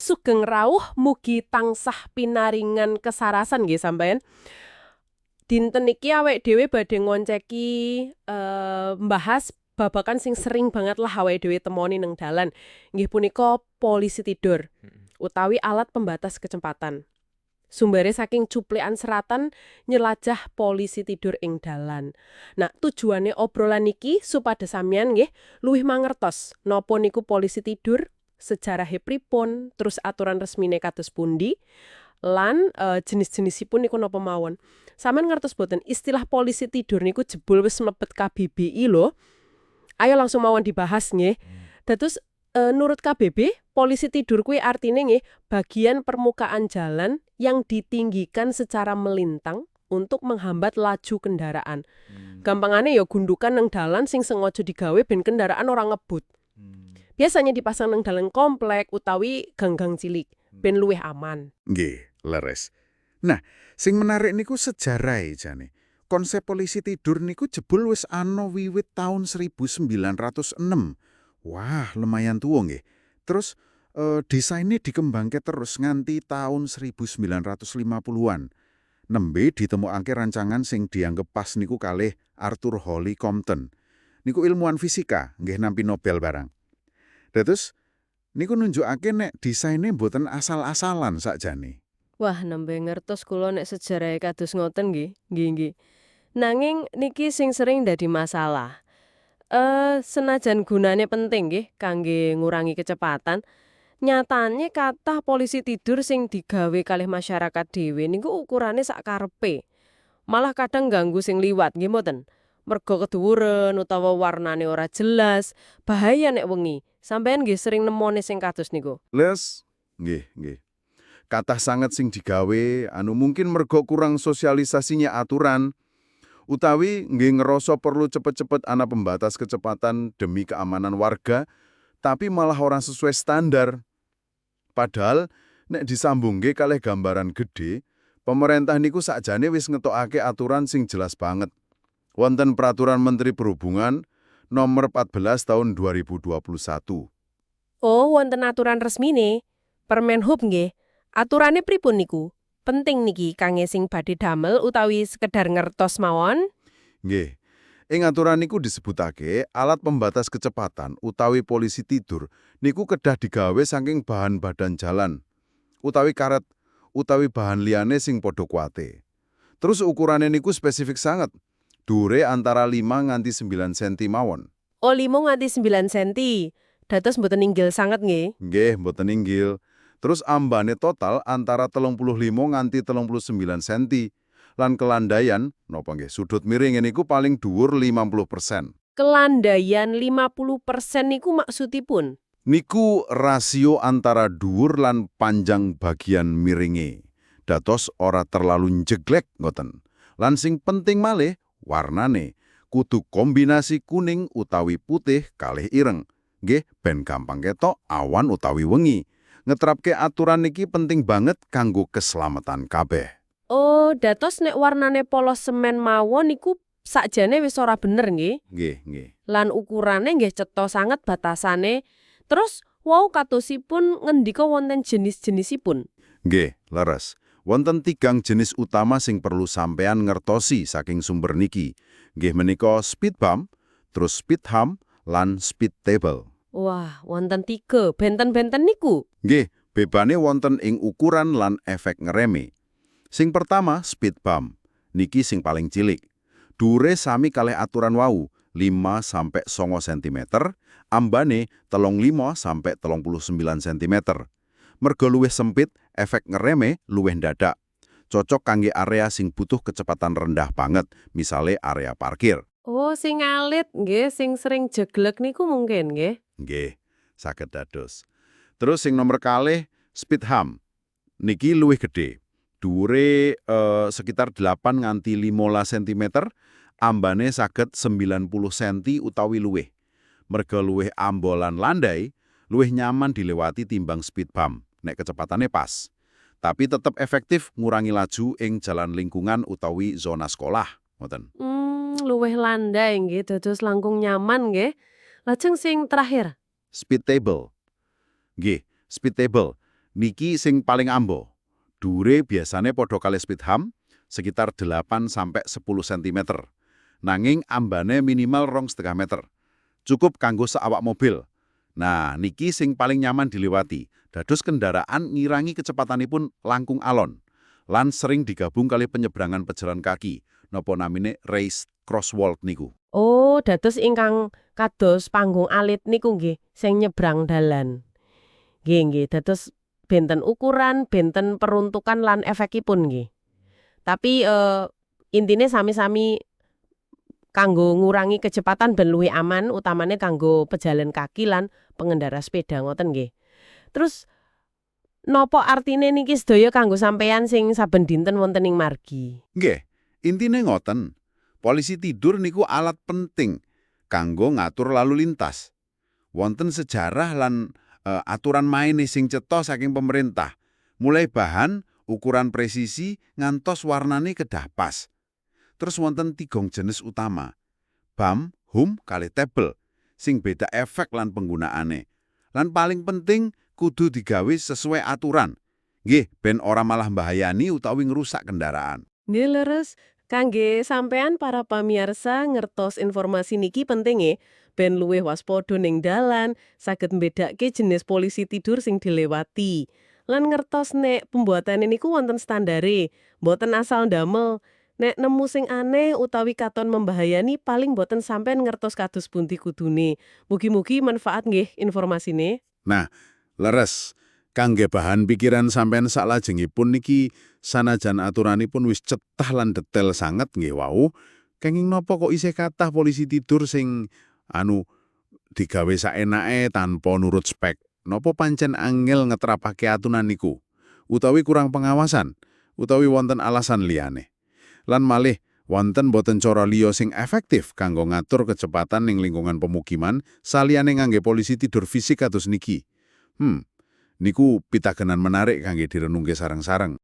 Sugeng rawuh mugi tansah pinaringan kesarasan nggih sampean. Dinten iki awake dhewe badhe ngonceki eh, mbahas babakan sing sering banget lah awake dhewe temoni nang dalan. Nggih punika polisi tidur utawi alat pembatas kecepatan. Sumbere saking cuplikan seratan nyelajah polisi tidur ing dalan. Nah, tujuane obrolan iki supados sampeyan nggih luwih mangertos napa niku polisi tidur, sejarah pripun, terus aturan resmine kados pundi, lan eh, jenis-jenisipun niku napa mawon. Sampeyan ngertos boten istilah polisi tidur niku jebul wis mlebet KBBI lho. Ayo langsung mawon dibahas nggih. Dados eh, nurut KBB, polisi tidur kuwi artine nggih bagian permukaan jalan yang ditinggikan secara melintang untuk menghambat laju kendaraan. Gampangane ya gundukan nang dalan sing sengaja digawe ben kendaraan ora ngebut. Biasanya dipasang nang dalan komplek utawi gang-gang cilik ben luwih aman. Nggih, leres. Nah, sing menarik niku sejarah jane. Konsep polisi tidur niku jebul wis ana wiwit tahun 1906. Wah, lumayan tua nggih. Terus eh, desainnya dikembangke terus nganti tahun 1950-an. Nembe ditemokake rancangan sing dianggep pas niku kalih Arthur Holly Compton. Niku ilmuwan fisika, nggih nampi Nobel barang. Terus niku nunjukake nek desainnya mboten asal-asalan sakjane. Wah, nembe ngertos kula nek sejarah kados ngoten nggih. Nggih. Nanging niki sing sering dadi masalah. Eh, senajan gunane penting nggih kangge ngurangi kecepatan, nyatane kathah polisi tidur sing digawe kalih masyarakat dhewe niku ukurane sakkarepe. Malah kadang ganggu sing liwat nggih. Mergo keduwuren utawa warnane ora jelas, bahaya nek wengi. Sampeyan nggih sering nemoni sing kados niku. Les, nggih, nggih. Kathah sanget sing digawe, anu mungkin mergo kurang sosialisasinya aturan, utawi nggih ngerasa perlu cepet-cepet ana pembatas kecepatan demi keamanan warga, tapi malah orang sesuai standar. Padahal, nek disambungke kalih gambaran gede, pemerintah niku sakjane wis ngetokake aturan sing jelas banget. Wonten Peraturan Menteri Perhubungan nomor 14 tahun 2021. Oh, wonten aturan resmine. Permenhub nggih. Aturane pripun niku? Penting niki kangge sing badhe damel utawi sekedar ngertos mawon? Nggih. Ing aturan niku disebutake alat pembatas kecepatan utawi polisi tidur niku kedah digawe saking bahan badan jalan utawi karet utawi bahan liyane sing padha kuate. Terus ukurane niku spesifik sangat. Dure antara 5 nganti 9 cm mawon. Oh, limo nganti 9 cm. Dados mboten inggil sanget nggih. Nggih, mboten inggil. Terus ambane total antara 35 nganti 39 cm. Lan kelandaian, napa nggih, sudut miring niku paling dhuwur 50%. Kelandaian 50% niku maksudipun. Niku rasio antara dhuwur lan panjang bagian miringe. Dados ora terlalu njeglek ngoten. Lan sing penting malih warnane kudu kombinasi kuning utawi putih kalih ireng. Nggih, ben gampang ketok awan utawi wengi. Ngetrapke aturan niki penting banget kanggo keselamatan kabeh. Oh, dados nek warnane polos semen mawon niku sakjane wis ora bener nggih. Nggih, nggih. Lan ukurane nggih cetha sanget batasane. Terus wau katosipun ngendika wonten jenis-jenisipun. Nggih, leres. Wonten tigang jenis utama sing perlu sampean ngertosi saking sumber niki. Nggih menika speed bump, terus speed hump, lan speed table. Wah, wonten tiga. Benten-benten niku. Nggih, bebane wonten ing ukuran lan efek ngereme. Sing pertama, speed bump. Niki sing paling cilik. Dure sami kalih aturan wau, 5 sampai 9 cm, ambane 35 sampai 39 cm. Mergo luwih sempit, efek ngereme luwih ndadak. Cocok kangge area sing butuh kecepatan rendah banget, misale area parkir. Oh, sing alit nggih, sing sering jeglek niku mungkin nggih. Nggih, saged dados. Terus sing nomor kalih speed hump. Niki luwih gede. Dhuwure eh, sekitar 8 nganti 15 cm, ambane saged 90 cm utawi luwih. Merga luwih ambolan landai, luwih nyaman dilewati timbang speed bump, nek kecepatannya pas. Tapi tetap efektif ngurangi laju ing jalan lingkungan utawi zona sekolah. Ngoten. Hmm, luwih landai nggih, dados langkung nyaman nggih. Lajeng sing terakhir. Speed table. Nggih, speed table. Niki sing paling ambo. Dure biasane podo kali speedham sekitar 8 sampai 10 cm. Nanging ambane minimal rong setengah meter. Cukup kanggo seawak mobil. Nah, niki sing paling nyaman dilewati. Dados kendaraan ngirangi kecepatanipun langkung alon. Lan sering digabung kali penyebrangan pejalan kaki. Nopo namine race crosswalk niku. Oh, dados ingkang kados panggung alit niku nggih, sing nyebrang dalan. Nggih, nggih, dados benten ukuran, benten peruntukan lan efekipun nggih. Tapi eh, intine sami-sami kanggo ngurangi kecepatan ben luwih aman, utamane kanggo pejalan kaki lan pengendara sepeda ngoten nggih. Terus nopo artine niki sedaya kanggo sampeyan sing saben dinten wonten ing margi? Nggih, intine ngoten. Polisi tidur niku alat penting kanggo ngatur lalu lintas. Wonten sejarah lan eh, aturan main sing cetha saking pemerintah. Mulai bahan, ukuran presisi, ngantos warnane kedah pas. Terus wonten tigong jenis utama. BAM, HUM, kali table. Sing beda efek lan penggunaane. Lan paling penting kudu digawe sesuai aturan. Nggih, ben ora malah bahayani utawi ngrusak kendaraan. Nggih leres, kangge sampean para pamirsa ngertos informasi niki penting ya, ben luwih waspada ning dalan, saged mbedakake jenis polisi tidur sing dilewati. Lan ngertos nek pembuatane niku wonten standare, boten asal ndamel. Nek nemu sing aneh utawi katon membahayani paling boten sampean ngertos kados pundi kudune. Mugi-mugi manfaat nggih informasine. Leres, kangge bahan pikiran sampean saklajengipun niki sanajan aturanipun wis cetah lan detail sanget nggih wau, kenging napa kok isih kathah polisi tidur sing anu digawe saenake tanpa nurut spek. Napa pancen angel ngetrapake aturan niku? Utawi kurang pengawasan? Utawi wonten alasan liyane? Lan malih wonten boten cara liya sing efektif kanggo ngatur kecepatan ning lingkungan pemukiman saliyane ngangge polisi tidur fisik kados niki. Hmm, niku pitakenan menarik kangge direnungke sareng-sareng.